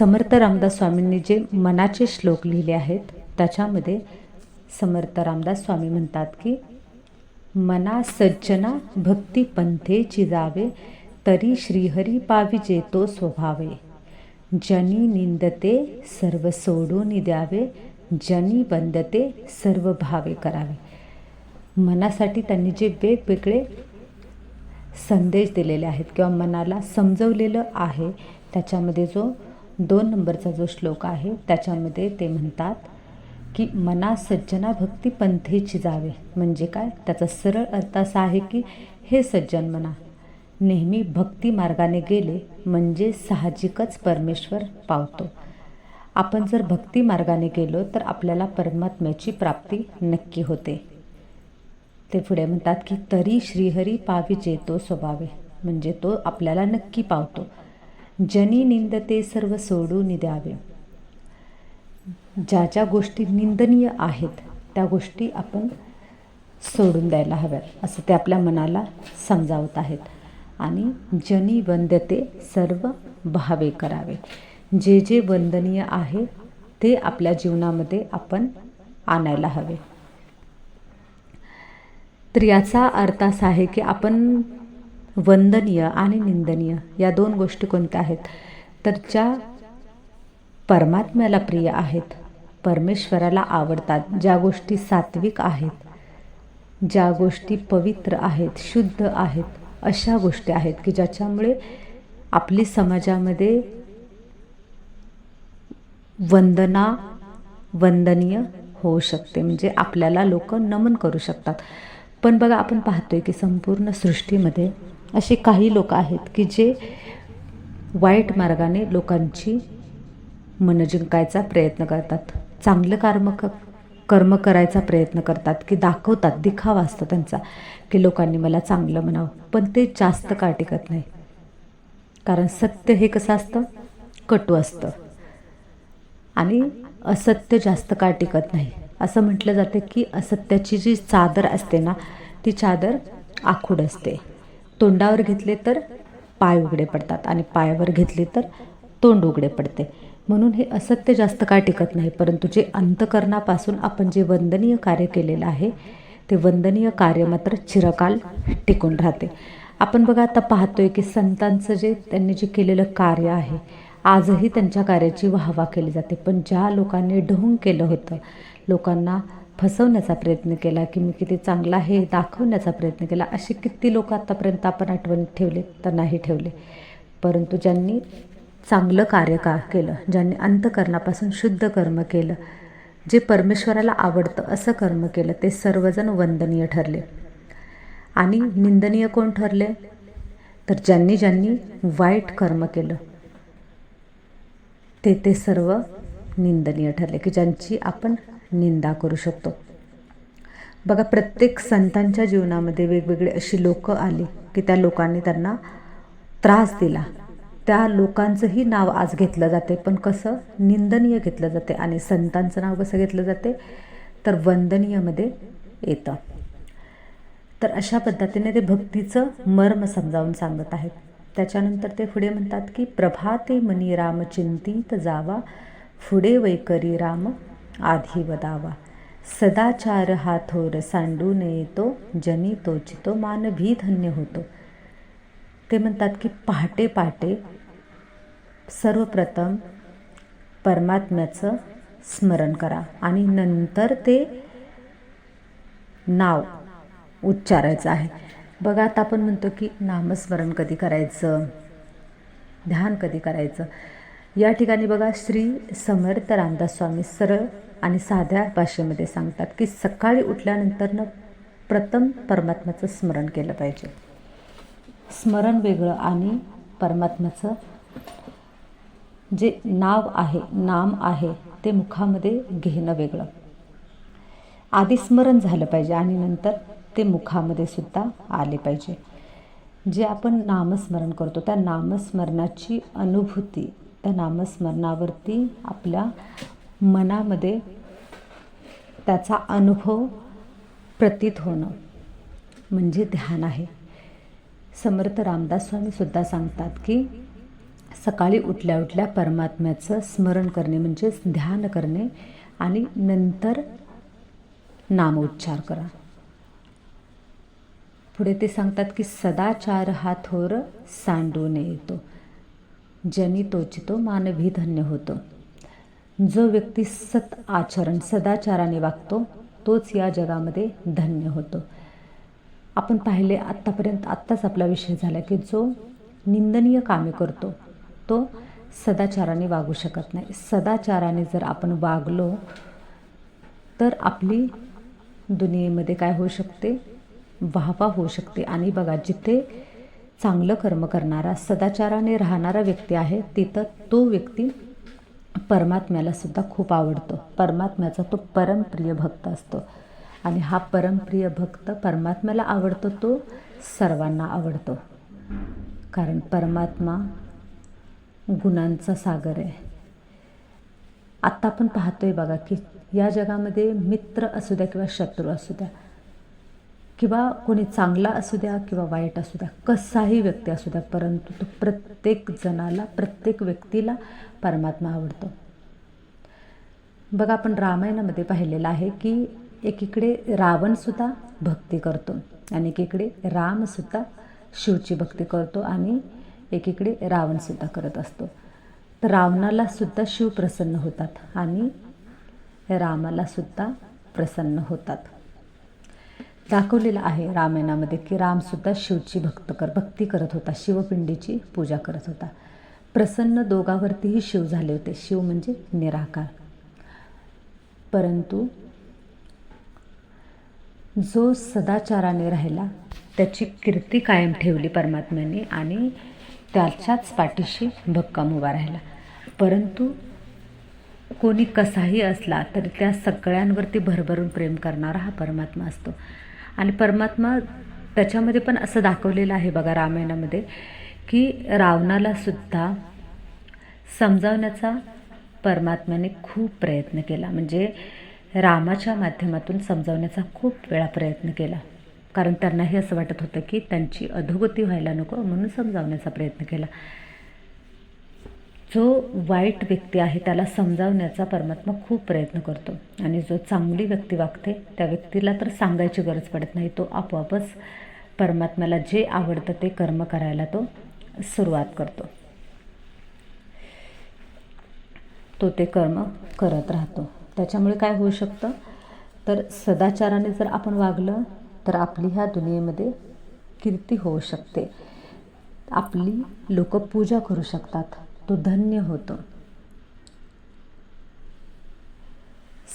समर्थ रामदास स्वामींनी जे मनाचे श्लोक लिहिले आहेत त्याच्यामध्ये समर्थ रामदास स्वामी म्हणतात की मना सज्जना भक्ती पंथे जावे तरी श्रीहरी पाविजे तो स्वभावे. जनी निंदते सर्व सोडून द्यावे जनी बंदते सर्व भावे करावे. मनासाठी त्यांनी जे वेगवेगळे संदेश दिलेले आहेत किंवा मनाला समजवलेलं आहे त्याच्यामध्ये जो दोन नंबरचा जो श्लोक आहे त्याच्यामध्ये ते म्हणतात की मना सज्जना भक्ती पंथेची जावे. म्हणजे काय? त्याचा सरळ अर्थ असा आहे की हे सज्जन मना नेहमी भक्ती मार्गाने गेले म्हणजे साहजिकच परमेश्वर पावतो. आपण जर भक्ती मार्गाने गेलो तर आपल्याला परमात्म्याची प्राप्ती नक्की होते. ते पुढे म्हणतात की तरी श्रीहरी पाविजे तो स्वभावे म्हणजे तो आपल्याला नक्की पावतो. जनी निंदते सर्व सोडून द्यावे. ज्या ज्या गोष्टी निंदनीय आहेत त्या गोष्टी आपण सोडून द्यायला हव्यात असं ते आपल्या मनाला समजावत आहेत. आणि जनी वंदते सर्व भावे करावे. जे जे वंदनीय आहे ते आपल्या जीवनामध्ये आपण आणायला हवे. तर याचा अर्थ असा आहे की आपण वंदनीय आणि निंदनीय या दोन गोष्टी कोणत्या आहेत? तर ज्या परमात्म्याला प्रिय आहेत परमेश्वराला आवडतात ज्या गोष्टी सात्विक आहेत ज्या गोष्टी पवित्र आहेत शुद्ध आहेत अशा गोष्टी आहेत की ज्याच्यामुळे आपली समाजामध्ये वंदना वंदनीय होऊ शकते. म्हणजे आपल्याला लोक नमन करू शकतात. पण बघा आपण पाहतोय की संपूर्ण सृष्टीमध्ये असे काही लोक आहेत की जे वाईट मार्गाने लोकांची मनं जिंकायचा प्रयत्न करतात. चांगलं कर्म क कर्म करायचा प्रयत्न करतात की दाखवतात दिखावा असतो त्यांचा की लोकांनी मला चांगलं म्हणावं. पण ते जास्त काळ टिकत नाही. कारण सत्य हे कसं असतं? कटू असतं. आणि असत्य जास्त काळ टिकत नाही. असं म्हटलं जातं की असत्याची जी चादर असते ना ती चादर आखूड असते. तोंडावर घेतले तर पाय उघडे पडतात आणि पायावर घेतले तर तोंड उघडे पडते. म्हणून हे असत्य जास्त काळ टिकत नाही परंतु जे अंतकरणापासून आपण जे वंदनीय कार्य केलेलं आहे ते वंदनीय कार्य मात्र चिरकाल टिकून राहते. आपण बघा आता पाहतोय की संतांचं जे त्यांनी जे केलेलं कार्य आहे आजही त्यांच्या कार्याची वाहवा केली जाते. पण ज्या लोकांनी ढोंग केलं होतं लोकांना फसवण्याचा प्रयत्न केला की मी किती चांगला आहे दाखवण्याचा प्रयत्न केला. असे किती लोक आत्तापर्यंत आपण आठवणीत ठेवले तर नाही ठेवले. परंतु ज्यांनी चांगलं कार्य का केलं ज्यांनी अंतकरणापासून शुद्ध कर्म केलं जे परमेश्वराला आवडतं असं कर्म केलं ते सर्वजण वंदनीय ठरले. आणि निंदनीय कोण ठरले? तर ज्यांनी ज्यांनी वाईट कर्म केलं ते ते सर्व निंदनीय ठरले की ज्यांची आपण निंदा करू शकतो. बघा प्रत्येक संतांच्या जीवनामध्ये वेगवेगळे अशी लोकं आली की त्या लोकांनी त्यांना त्रास दिला. त्या लोकांचंही नाव आज घेतलं जाते पण कसं? निंदनीय घेतलं जाते आणि संतांचं नाव कसं घेतलं जाते? तर वंदनीयमध्ये येतं. तर अशा पद्धतीने ते भक्तीचं मर्म समजावून सांगत आहेत. त्याच्यानंतर ते पुढे म्हणतात की प्रभाते मनी राम चिंतित जावा पुढे वैकरी राम आधी वदावा। सदाचार हा थोर सांडून येतो जनी तोचितो मानभी धन्य होतो। ते म्हणतात की पहाटे पहाटे सर्वप्रथम परमात्म्याचं स्मरण करा आणि नंतर ते नाव उच्चारायचं आहे। बघा आता आपण म्हणतो की नामस्मरण कधी करायचं? ध्यान कधी करायचं? या ठिकाणी बघा श्री समर्थ रामदास स्वामी सरळ आणि साध्या भाषेमध्ये सांगतात की सकाळी उठल्यानंतरनं प्रथम परमात्म्याचं स्मरण केलं पाहिजे. स्मरण वेगळं आणि परमात्म्याचं जे नाव आहे नाम आहे ते मुखामध्ये घेणं वेगळं. आधी स्मरण झालं पाहिजे आणि नंतर ते मुखामध्ये सुद्धा आले पाहिजे. जे आपण नामस्मरण करतो त्या नामस्मरणाची अनुभूती त्या नामस्मरणावरती आपल्या मनामध्ये त्याचा अनुभव प्रतीत होणं म्हणजे ध्यान आहे. समर्थ रामदास स्वामीसुद्धा सांगतात की सकाळी उठल्या उठल्या परमात्म्याचं स्मरण करणे म्हणजेच ध्यान करणे आणि नंतर नामोच्चार करा. पुढे ते सांगतात की सदाचार हा थोर सांडून येतो. जनी तोचितो मानवी धन्य होतो. जो व्यक्ती सत आचरण सदाचाराने वागतो तोच या जगामध्ये धन्य होतो. आपण पाहिले आत्तापर्यंत आत्ताच आपला विषय झाला की जो निंदनीय कामे करतो तो सदाचाराने वागू शकत नाही. सदाचाराने जर आपण वागलो तर आपली दुनियेमध्ये काय होऊ शकते? वाहवा होऊ शकते. आणि बघा जिथे चांगलं कर्म करणारा सदाचाराने राहणारा व्यक्ती आहे तिथं तो व्यक्ती परमात्म्याला सुद्धा खूप आवडतो. परमात्म्याचा तो परमप्रिय भक्त असतो. आणि हा परमप्रिय भक्त परमात्म्याला आवडतो तो सर्वांना आवडतो. कारण परमात्मा गुणांचा सागर आहे. आत्ता आपण पाहतोय बघा की या जगामध्ये मित्र असू द्या किंवा शत्रू असू द्या किंवा कोणी चांगला असू द्या किंवा वाईट असू द्या कसाही व्यक्ती असू द्या परंतु तो प्रत्येक जणाला प्रत्येक व्यक्तीला परमात्मा आवडतो. बघा आपण रामायणामध्ये पाहिलेलं आहे की एकीकडे रावणसुद्धा भक्ती करतो आणि एकीकडे रामसुद्धा शिवची भक्ती करतो आणि एकीकडे रावणसुद्धा करत असतो. तर रावणाला सुद्धा शिव प्रसन्न होतात आणि रामाला सुद्धा प्रसन्न होतात. दाखवलेलं आहे रामायणामध्ये की रामसुद्धा शिवची भक्त कर भक्ती करत होता शिवपिंडीची पूजा करत होता. प्रसन्न दोघावरतीही शिव झाले होते. शिव म्हणजे निराकार. परंतु जो सदाचाराने राहिला त्याची कीर्ती कायम ठेवली परमात्म्याने आणि त्याच्याच पाठीशी भक्कम उभा राहिला. परंतु कोणी कसाही असला तरी त्या सगळ्यांवरती भरभरून प्रेम करणारा हा परमात्मा असतो. आणि परमात्मा त्याच्यामध्ये पण असं दाखवलेलं आहे बघा रामायणामध्ये की रावणाला सुद्धा समजावण्याचा परमात्म्याने खूप प्रयत्न केला. म्हणजे रामाच्या माध्यमातून समजावण्याचा खूप वेळा प्रयत्न केला. कारण त्यांनाही असं वाटत होतं की त्यांची अधोगती व्हायला नको म्हणून समजावण्याचा प्रयत्न केला. जो वाईट व्यक्ती आहे त्याला समजावण्याचा परमात्मा खूप प्रयत्न करतो. आणि जो चांगली व्यक्ती वागते त्या व्यक्तीला तर सांगायची गरज पडत नाही. तो आपोआपच परमात्म्याला जे आवडतं ते कर्म करायला तो सुरुवात करतो. तो ते कर्म करत राहतो. त्याच्यामुळे काय होऊ शकतं? तर सदाचाराने जर आपण वागलं तर आपली ह्या दुनियेमध्ये कीर्ती होऊ शकते. आपली लोक पूजा करू शकतात. तो धन्य होतो.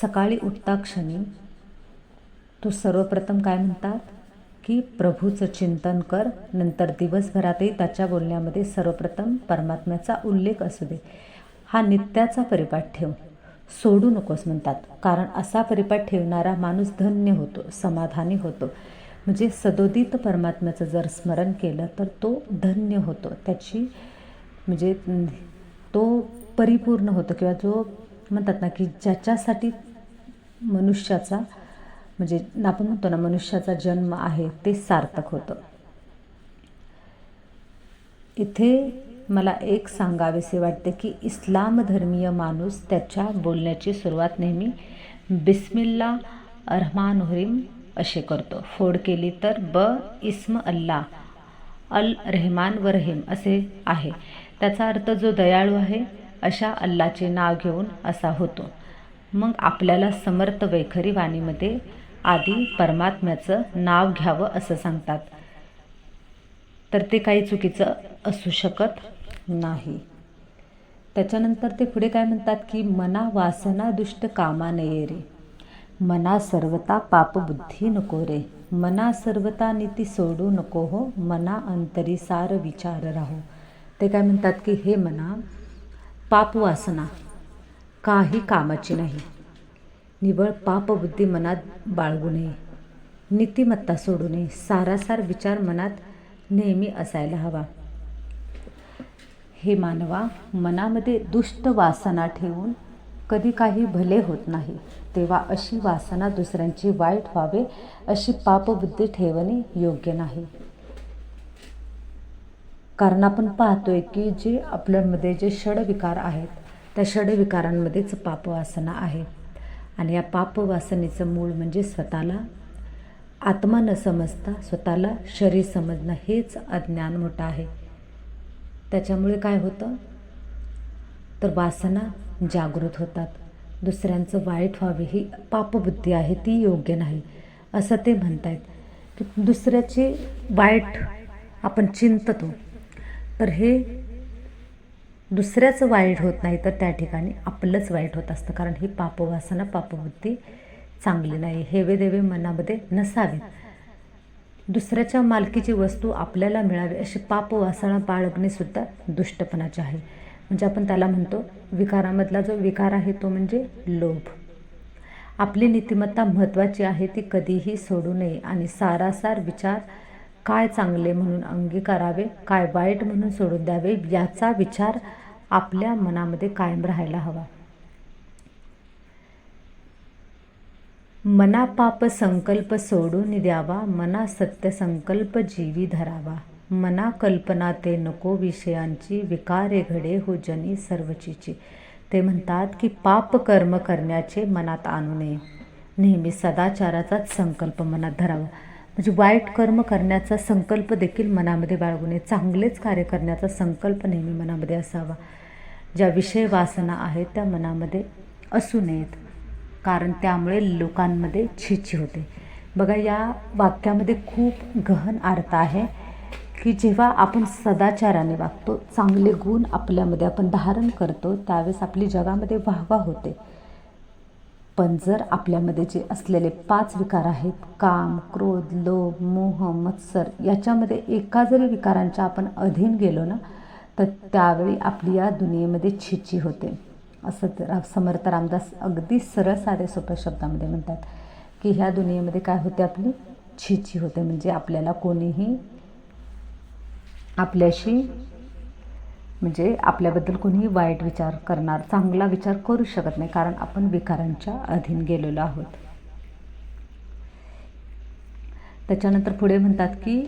सकाळी उठता क्षणी तो सर्वप्रथम काय म्हणतात? की प्रभूचं चिंतन कर नंतर दिवसभरातही त्याच्या बोलण्यामध्ये सर्वप्रथम परमात्म्याचा उल्लेख असू दे. हा नित्याचा परिपाठ ठेव. सोडू नकोस म्हणतात. कारण असा परिपाठ ठेवणारा माणूस धन्य होतो समाधानी होतो. म्हणजे सदोदित परमात्म्याचं जर स्मरण केलं तर तो धन्य होतो. त्याची म्हणजे तो परिपूर्ण होतो किंवा जो म्हणतात ना की ज्याच्यासाठी मनुष्याचा म्हणजे आपण म्हणतो ना मनुष्याचा जन्म आहे ते सार्थक होतं. इथे मला एक सांगावेसे वाटते की इस्लाम धर्मीय माणूस त्याच्या बोलण्याची सुरुवात नेहमी बिस्मिल्ला रहमान हुरीम असे करतो. फोड केली तर ब इस्म अल्ला अल रेहमान व रहीम असे आहे. त्याचा अर्थ जो दयाळू आहे अशा अल्लाचे नाव घेऊन असा होतो. मग आपल्याला समर्थ वैखरी वाणीमध्ये आधी परमात्म्याचं नाव घ्यावं असं सांगतात. तर ते काही चुकीचं असू शकत नाही. त्याच्यानंतर ते पुढे काय म्हणतात की मना वासना दुष्ट कामा नये रे. मना सर्वता पापबुद्धी नको रे. मना सर्वता नीती सोडू नको हो. मना अंतरी सार विचार राहो. ते काय म्हणतात की हे मना पापवासना काही कामाची नाही. निवळ पापबुद्धी मनात बाळगू नये. नीतिमत्ता सोडू नये. सारासार विचार मनात नेहमी असायला हवा. हे मानवा मनामध्ये दुष्ट वासना ठेवून कधी काही भले होत नाही तेव्हा अशी वासना दुसऱ्यांची वाईट व्हावे अशी पापबुद्धी ठेवणे योग्य नाही. कारण आपण पाहतोय की जे आपल्यामध्ये जे षडविकार आहेत त्या षडविकारांमध्येच पापवासना आहे. आणि या पापवासनेचं मूळ म्हणजे स्वतःला. आत्मा न समजता स्वतःला शरीर समजणं हेच अज्ञान मोठं आहे. त्याच्यामुळे काय होतं? तर वासना जागृत होतात. दुसऱ्यांचं वाईट व्हावे ही पापबुद्धी आहे ती योग्य नाही. असं ते म्हणतायत की दुसऱ्याची वाईट आपण चिंततो. तर हे दुसऱ्याचं वाईट होत नाही तर त्या ठिकाणी आपलंच वाईट होत असतं. कारण ही पापवासना पापबुद्धी चांगली नाही. हेवेदेवे मनामध्ये नसावे दुसऱ्याच्या मालकीची वस्तू आपल्याला मिळावी अशी पापवासना बाळगणेसुद्धा दुष्टपणाची आहे. म्हणजे आपण त्याला म्हणतो विकारामधला जो विकार आहे तो म्हणजे लोभ. आपली नीतिमत्ता महत्त्वाची आहे ती कधीही सोडू नये. आणि सारासार विचार काय चांगले म्हणून अंगीकारावे काय वाईट म्हणून सोडून द्यावे याचा विचार आपल्या मनामध्ये कायम राहायला हवा. मना पाप संकल्प सोडून द्यावा मना सत्य संकल्प जीवी धरावा. मना कल्पना ते नको विषयांची विकारे घडे हो जनी सर्वचीची. ते म्हणतात की पाप कर्म करण्याचे मनात आणू नये. नेहमी सदाचाराचाच संकल्प मनात धरावा. म्हणजे वाईट कर्म करण्याचा संकल्प देखील मनामध्ये बाळगू नये चांगलेच कार्य करण्याचा संकल्प नेहमी मनामध्ये असावा. ज्या विषय वासना आहेत त्या मनामध्ये असू नयेत. कारण त्यामुळे लोकांमध्ये छिची होते. बघा या वाक्यामध्ये खूप गहन अर्थ आहे की जेव्हा आपण सदाचाराने वागतो चांगले गुण आपल्यामध्ये आपण धारण करतो त्यावेळेस आपली जगामध्ये वाहवा होते. पण जर आपल्यामध्ये जे असलेले पाच विकार आहेत काम क्रोध लोभ मोह मत्सर याच्यामध्ये एका जरी विकारांच्या आपण अधीन गेलो ना तर त्यावेळी आपली या दुनियेमध्ये छिची होते. असं तर समर्थ रामदास अगदी सरळ साध्या सोप्या शब्दामध्ये म्हणतात की ह्या दुनियेमध्ये काय होते आपली? छिची होते. म्हणजे आपल्याला कोणीही आपल्याशी म्हणजे आपल्याबद्दल कोणीही वाईट विचार करणार चांगला विचार करू शकत नाही कारण आपण विकारांच्या अधीन गेलेलो आहोत. त्याच्यानंतर पुढे म्हणतात की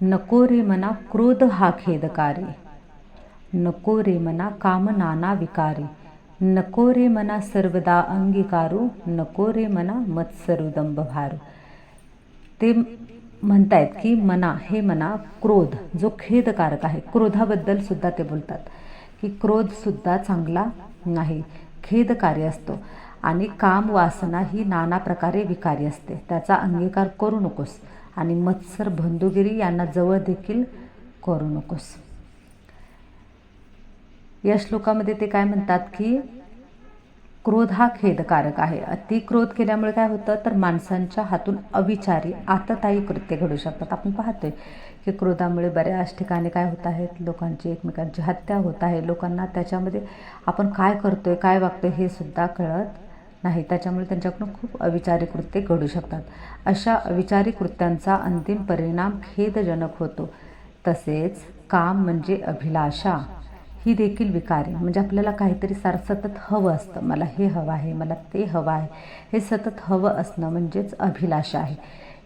नको रे मना क्रोध हा खेदकारी नको रे मना काम नाना विकारी नको रे मना सर्वदा अंगीकारू नको रे मना मत्सरुदंब भारू ते म्हणतायत की मना हे मना क्रोध जो खेदकारक आहे. क्रोधाबद्दल सुद्धा ते बोलतात. की क्रोधसुद्धा चांगला नाही खेदकारी असतो. आणि काम वासना ही नाना प्रकारे विकारी असते. त्याचा अंगीकार करू नकोस. आणि मत्सर बंधुगिरी यांना जवळ देखील करू नकोस. या श्लोकामध्ये ते काय म्हणतात की क्रोध हा खेदकारक आहे. अति क्रोध केल्यामुळे काय होतं? तर माणसांच्या हातून अविचारी आततायी कृत्य घडू शकतात. आपण पाहतोय की क्रोधामुळे बऱ्याच ठिकाणी काय होत आहेत? लोकांची एकमेकांची हत्या होत आहे. लोकांना त्याच्यामध्ये आपण काय करतोय काय वागतोय हे सुद्धा कळत नाही. त्याच्यामुळे त्यांच्याकडून खूप अविचारी कृत्ये घडू शकतात. अशा अविचारी कृत्यांचा अंतिम परिणाम खेदजनक होतो. तसेच काम म्हणजे अभिलाषा. ही देखील विकारी. म्हणजे आपल्याला काहीतरी सार सतत हवं असतं. मला हे हवं आहे मला ते हवं आहे. हे सतत हवं असणं म्हणजेच अभिलाषा आहे.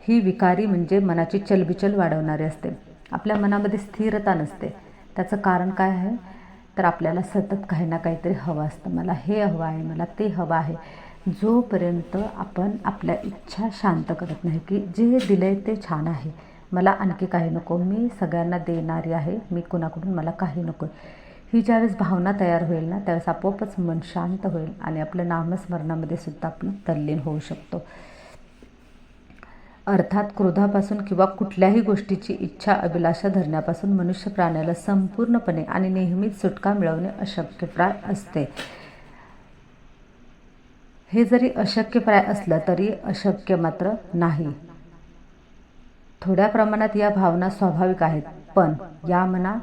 ही विकारी म्हणजे मनाची चलबिचल वाढवणारी असते. आपल्या मनामध्ये स्थिरता नसते. त्याचं कारण काय आहे? तर आपल्याला सतत काही ना काहीतरी हवं असतं. मला हे हवं आहे मला ते हवं आहे. जोपर्यंत आपण आपल्या इच्छा शांत करत नाही की जे दिलं आहे ते छान आहे. मला आणखी काही नको. मी सगळ्यांना देणारी आहे. मी कुणाकडून? मला काही नको. ही ज्यावेळेस भावना तयार होईल ना त्यावेळेस आपोआपच मन शांत होईल आणि आपलं नामस्मरणामध्ये सुद्धा आपण तल्लीन होऊ शकतो. अर्थात क्रोधापासून किंवा कुठल्याही गोष्टीची इच्छा अभिलाषा धरण्यापासून मनुष्य प्राण्याला संपूर्णपणे आणि नेहमीच सुटका मिळवणे अशक्यप्राय असते. हे जरी अशक्यप्राय असलं तरी अशक्य मात्र नाही. थोड्या प्रमाणात या भावना स्वाभाविक आहेत पण या मना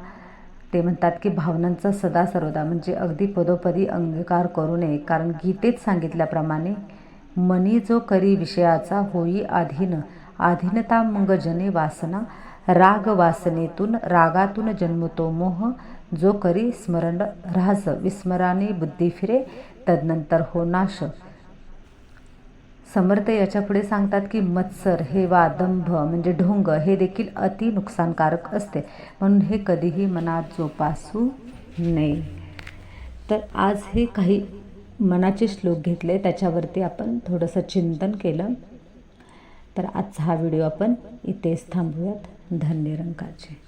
ते म्हणतात की भावनांचा सदा सर्वदा म्हणजे अगदी पदोपदी अंगीकार करू नये. कारण गीतेत सांगितल्याप्रमाणे मनी जो करी विषयाचा होई आधीन आधीनता मग जने वासना राग वासनेतून रागातून जन्मतो मोह जो करी स्मरण राहस विस्मराने बुद्धी फिरे तदनंतर हो नाश. समर्थ याच्यापुढे सांगतात की मत्सर हे दंभ म्हणजे ढोंग हे देखील अति नुकसानकारक असते. म्हणून हे कधीही मनात जोपासू नये. तर आज हे काही मनाचे श्लोक घेतले त्याच्यावरती आपण थोडंसं चिंतन केलं. तर आजचा हा व्हिडिओ आपण इथेच थांबूयात. धन्य रंगाचे